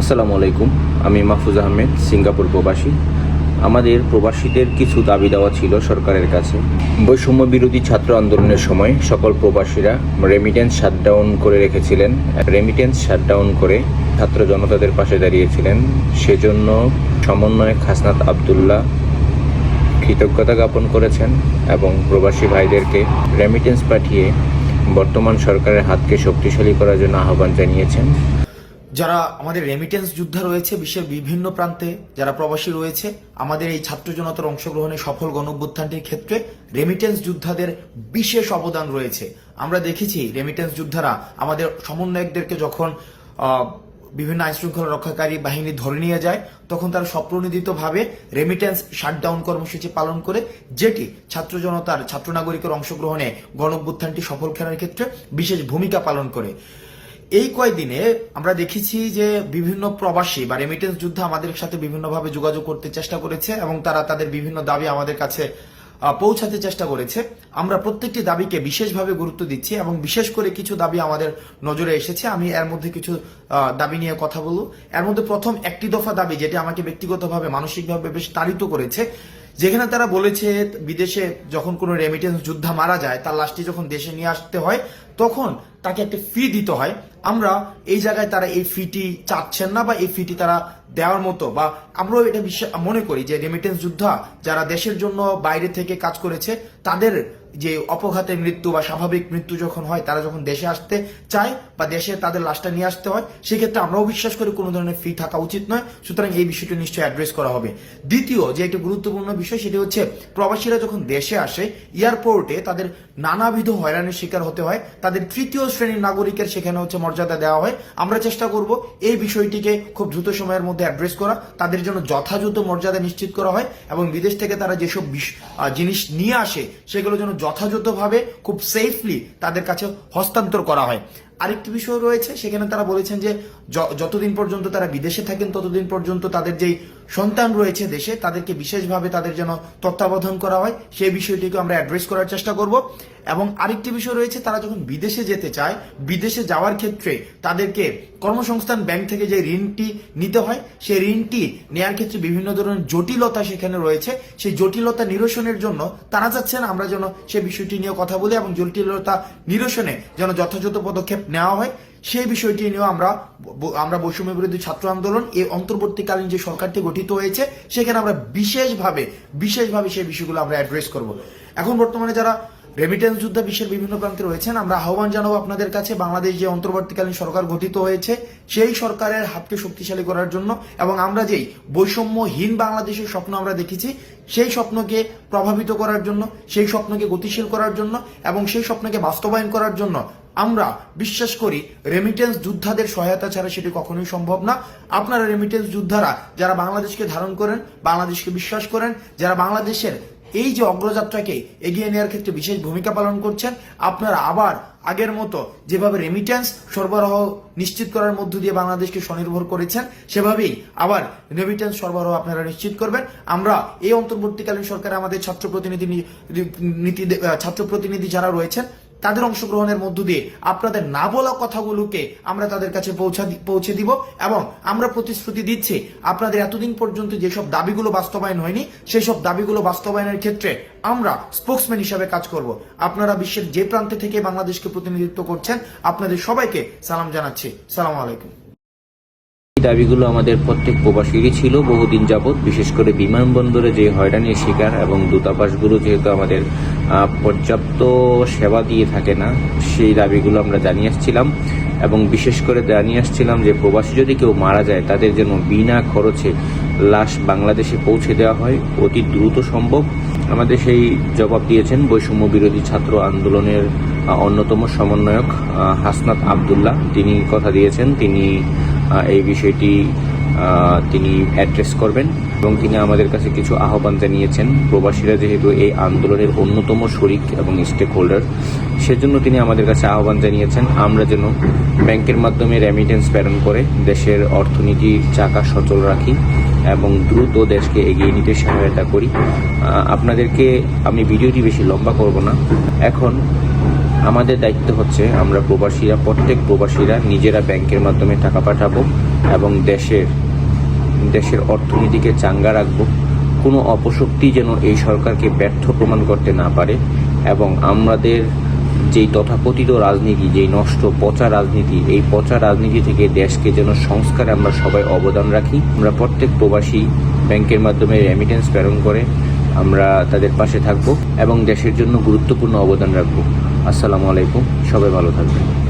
আসসালামু আলাইকুম। আমি মাহফুজ আহমেদ, সিঙ্গাপুর প্রবাসী। আমাদের প্রবাসীদের কিছু দাবি দেওয়া ছিল সরকারের কাছে। বৈষম্য বিরোধী ছাত্র আন্দোলনের সময় সকল প্রবাসীরা রেমিটেন্স শাটডাউন করে রেখেছিলেন। রেমিটেন্স শাটডাউন করে ছাত্র জনতাদের পাশে দাঁড়িয়েছিলেন। সেজন্য সমন্বয়ক হাসনাত আবদুল্লাহ কৃতজ্ঞতা জ্ঞাপন করেছেন এবং প্রবাসী ভাইদেরকে রেমিটেন্স পাঠিয়ে বর্তমান সরকারের হাতকে শক্তিশালী করার জন্য আহ্বান জানিয়েছেন। যারা আমাদের রেমিটেন্স যোদ্ধা রয়েছে, বিশ্বের বিভিন্ন প্রান্তে যারা প্রবাসী রয়েছে, আমাদের এই ছাত্র জনতার অংশগ্রহণে সফল গণঅভ্যুত্থানটির ক্ষেত্রে রেমিটেন্স যোদ্ধাদের বিশেষ অবদান রয়েছে। আমরা দেখেছি রেমিটেন্স যোদ্ধারা আমাদের সমন্বয়কদেরকে যখন বিভিন্ন আইন শৃঙ্খলা রক্ষাকারী বাহিনী ধরে নিয়ে যায়, তখন তারা স্বপ্রণোদিতভাবে রেমিটেন্স শাটডাউন কর্মসূচি পালন করে, যেটি ছাত্র জনতার, ছাত্র নাগরিকের অংশগ্রহণে গণঅভ্যুত্থানটি সফল খেলার ক্ষেত্রে বিশেষ ভূমিকা পালন করে। এই কয়দিনে আমরা দেখেছি যে বিভিন্ন প্রবাসী বা রেমিটেন্স যুদ্ধ আমাদের সাথে বিভিন্নভাবে যোগাযোগ করতে চেষ্টা করেছে এবং তারা তাদের বিভিন্ন দাবি আমাদের কাছে পৌঁছাতে চেষ্টা করেছে। আমরা প্রত্যেকটি দাবিকে বিশেষভাবে গুরুত্ব দিচ্ছি এবং বিশেষ করে কিছু দাবি আমাদের নজরে এসেছে। আমি এর মধ্যে কিছু দাবি নিয়ে কথা বলব। এর মধ্যে প্রথম একটি দফা দাবি যেটি আমাকে ব্যক্তিগতভাবে, মানসিকভাবে বেশ তাড়িত করেছে যেখানে তারা বলেছে, বিদেশে যখন কোনো রেমিটেন্স যোদ্ধা মারা যায়, তার লাশটি যখন দেশে নিয়ে আসতে হয়, তখন তাকে একটা ফি দিতে হয়। আমরা এই জায়গায় তারা এই ফিটি চাচ্ছেন না বা এই ফিটি তারা দেওয়ার মতো বা আমরাও এটা বিশ্বাস, মনে করি যে রেমিটেন্স যোদ্ধা যারা দেশের জন্য বাইরে থেকে কাজ করেছে, তাদের যে অপঘাতে মৃত্যু বা স্বাভাবিক মৃত্যু যখন হয়, তারা যখন দেশে আসতে চায় বা দেশে তাদের লাশটা নিয়ে আসতে হয়, সেক্ষেত্রে আমরাও বিশ্বাস করি কোনো ধরনের ফি থাকা উচিত নয়। সুতরাং এই বিষয়টি নিশ্চয়ই অ্যাড্রেস করা হবে। দ্বিতীয় যে একটি গুরুত্বপূর্ণ বিষয়, সেটি হচ্ছে প্রবাসীরা যখন দেশে আসে এয়ারপোর্টে তাদের নানাবিধ হয়রানির শিকার হতে হয়। তাদের তৃতীয় শ্রেণির নাগরিকের সেখানে হচ্ছে মর্যাদা দেওয়া হয়। আমরা চেষ্টা করব এই বিষয়টিকে খুব দ্রুত সময়ের মধ্যে অ্যাড্রেস করা। তাদের জন্য যথাযথ মর্যাদা নিশ্চিত করা হয় এবং বিদেশ থেকে তারা যেসব জিনিস নিয়ে আসে, সেগুলো যেন যথাযথভাবে খুব সেফলি তাদের কাছে হস্তান্তর করা হয়। আরেকটি বিষয় রয়েছে, সেখানে তারা বলেছেন যে যতদিন পর্যন্ত তারা বিদেশে থাকেন, ততদিন পর্যন্ত তাদের যেই সন্তান রয়েছে দেশে, তাদেরকে বিশেষভাবে তাদের যেন তত্ত্বাবধান করা হয় সেই বিষয়টিকে আমরা অ্যাড্রেস করার চেষ্টা করব। এবং আরেকটি বিষয় রয়েছে, তারা যখন বিদেশে যেতে চায়, বিদেশে যাওয়ার ক্ষেত্রে তাদেরকে কর্মসংস্থান ব্যাংক থেকে যে ঋণটি নিতে হয় সেই ঋণটি নেয়ার ক্ষেত্রে বিভিন্ন ধরনের জটিলতা সেখানে রয়েছে। সেই জটিলতা নিরসনের জন্য তারা চাচ্ছেন আমরা যেন সেই বিষয়টি নিয়ে কথা বলি এবং জটিলতা নিরসনে যেন যথাযথ পদক্ষেপ নেওয়া হয়। সেই বিষয়টি নিয়েও আমরা আমরা বৈষম্য বিরোধী ছাত্র আন্দোলন এই অন্তর্বর্তীকালীন যে সরকারটি গঠিত হয়েছে, সেখানে আমরা বিশেষভাবে বিশেষভাবে সেই বিষয়গুলো আমরা অ্যাড্রেস করব। এখন বর্তমানে যারা রেমিটেন্স যুদ্ধ বিশ্বের বিভিন্ন প্রান্তে রয়েছেন, আমরা আহ্বান জানাব আপনাদের কাছে, বাংলাদেশ যে অন্তর্বর্তীকালীন সরকার গঠিত হয়েছে, সেই সরকারের হাতকে শক্তিশালী করার জন্য এবং আমরা যেই বৈষম্যহীন বাংলাদেশের স্বপ্ন আমরা দেখেছি, সেই স্বপ্নকে প্রভাবিত করার জন্য, সেই স্বপ্নকে গতিশীল করার জন্য এবং সেই স্বপ্নকে বাস্তবায়ন করার জন্য আমরা বিশ্বাস করি রেমিটেন্স যোদ্ধাদের সহায়তা ছাড়া সেটি কখনোই সম্ভব না। আপনারা রেমিটেন্স যোদ্ধারা যারা বাংলাদেশকে ধারণ করেন, বাংলাদেশকে বিশ্বাস করেন, যারা বাংলাদেশের এই যে অগ্রযাত্রাকে এগিয়ে নেওয়ার ক্ষেত্রে বিশেষ ভূমিকা পালন করছেন, আপনারা আবার আগের মতো যেভাবে রেমিটেন্স সরবরাহ নিশ্চিত করার মধ্য দিয়ে বাংলাদেশকে স্বনির্ভর করেছেন, সেভাবেই আবার রেমিটেন্স সরবরাহ আপনারা নিশ্চিত করবেন। আমরা এই অন্তর্বর্তীকালীন সরকারে আমাদের ছাত্র প্রতিনিধি নীতি ছাত্র প্রতিনিধি যারা রয়েছেন তাদের অংশগ্রহণের মধ্য দিয়ে আপনাদের না বলা কথাগুলোকে আমরা তাদের কাছে পৌঁছা পৌঁছে দিব এবং আমরা প্রতিশ্রুতি দিচ্ছি, আপনাদের এতদিন পর্যন্ত যেসব দাবিগুলো বাস্তবায়ন হয়নি সেই সব দাবিগুলো বাস্তবায়নের ক্ষেত্রে আমরা স্পোক্সম্যান হিসাবে কাজ করব। আপনারা বিশ্বের যে প্রান্তে থেকে বাংলাদেশকে প্রতিনিধিত্ব করছেন, আপনাদের সবাইকে সালাম জানাচ্ছি। সালাম আলাইকুম। দাবিগুলো আমাদের প্রত্যেক প্রবাসীরই ছিল। বহুদিন যাবৎ, বিশেষ করে বিমানবন্দরে যে হয়রানির শিকার এবং দূতাবাসগুলো যেহেতু আমাদের পর্যাপ্ত সেবা দিয়ে থাকে না, সেই দাবিগুলো আমরা জানিয়ে আসছিলাম। এবং বিশেষ করে জানিয়ে আসছিলাম যে, প্রবাসী যদি কেউ মারা যায়, তাদের যেন বিনা খরচে লাশ বাংলাদেশে পৌঁছে দেওয়া হয়, অতি দ্রুত সম্ভব। আমাদের সেই জবাব দিয়েছেন বৈষম্য বিরোধী ছাত্র আন্দোলনের অন্যতম সমন্বয়ক হাসনাত আবদুল্লাহ। তিনি কথা দিয়েছেন, তিনি এই বিষয়টি তিনি অ্যাড্রেস করবেন এবং তিনি আমাদের কাছে কিছু আহ্বান জানিয়েছেন। প্রবাসীরা যেহেতু এই আন্দোলনের অন্যতম শরিক এবং স্টেক হোল্ডার সেজন্য তিনি আমাদের কাছে আহ্বান জানিয়েছেন, আমরা যেন ব্যাংকের মাধ্যমে রেমিটেন্স প্রেরণ করে দেশের অর্থনীতির চাকা সচল রাখি এবং দ্রুত দেশকে এগিয়ে নিতে সহায়তা করি। আপনাদেরকে, আমি ভিডিওটি বেশি লম্বা করব না। এখন আমাদের দায়িত্ব হচ্ছে আমরা প্রবাসীরা, প্রত্যেক প্রবাসীরা নিজেরা ব্যাংকের মাধ্যমে টাকা পাঠাবো এবং দেশের দেশের অর্থনীতিকে চাঙ্গা রাখব। কোনো অপশক্তি যেন এই সরকারকে ব্যর্থ প্রমাণ করতে না পারে এবং আমাদের যেই তথাকথিত রাজনীতি, যেই নষ্ট পচা রাজনীতি, এই পচা রাজনীতি থেকে দেশকে যেন সংস্কারে আমরা সবাই অবদান রাখি। আমরা প্রত্যেক প্রবাসী ব্যাংকের মাধ্যমে রেমিটেন্স প্রেরণ করে আমরা তাদের পাশে থাকব এবং দেশের জন্য গুরুত্বপূর্ণ অবদান রাখব। আসসালামু আলাইকুম, সবাই ভালো থাকবেন।